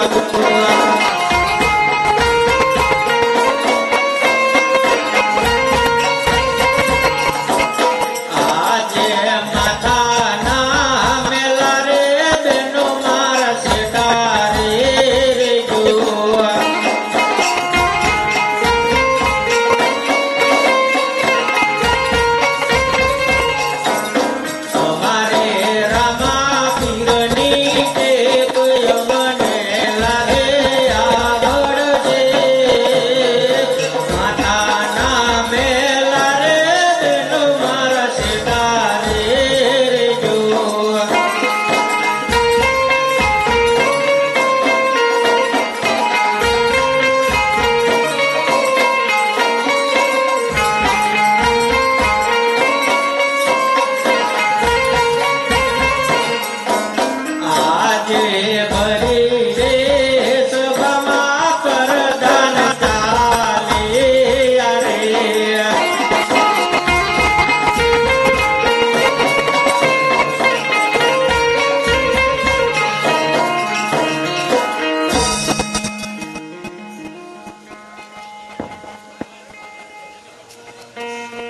Gracias. Hello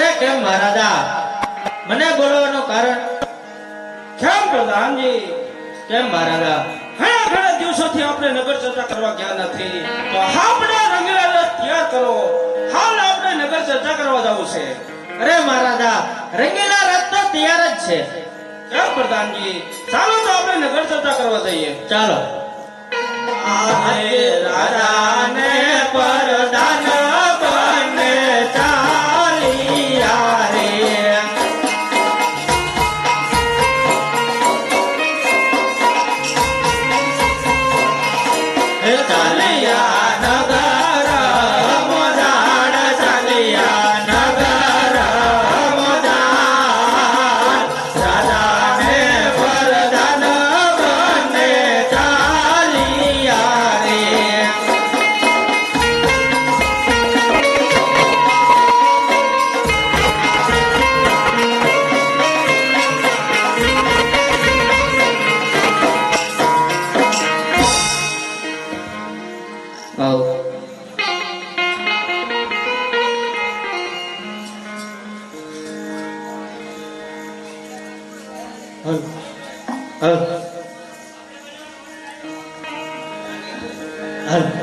અરે કેમ મહારાજા. મને બોલવાનું કારણ કેમ પ્રધાનજી કેમ મહારાજા? ઘણા ઘણા દિવસોથી આપણે નગર ચર્ચા કરવા ગયા નથી. તો આપણે રંગીલા તૈયાર કરો. હાલ આપણે નગર ચર્ચા કરવા જવું છે. અરે મહારાજા રંગીલા રથ તો તૈયાર જ છે. કેમ પ્રધાનજી ચાલો તો આપણે નગર ચર્ચા કરવા જઈએ. ચાલો. રાજા ને હલ હલ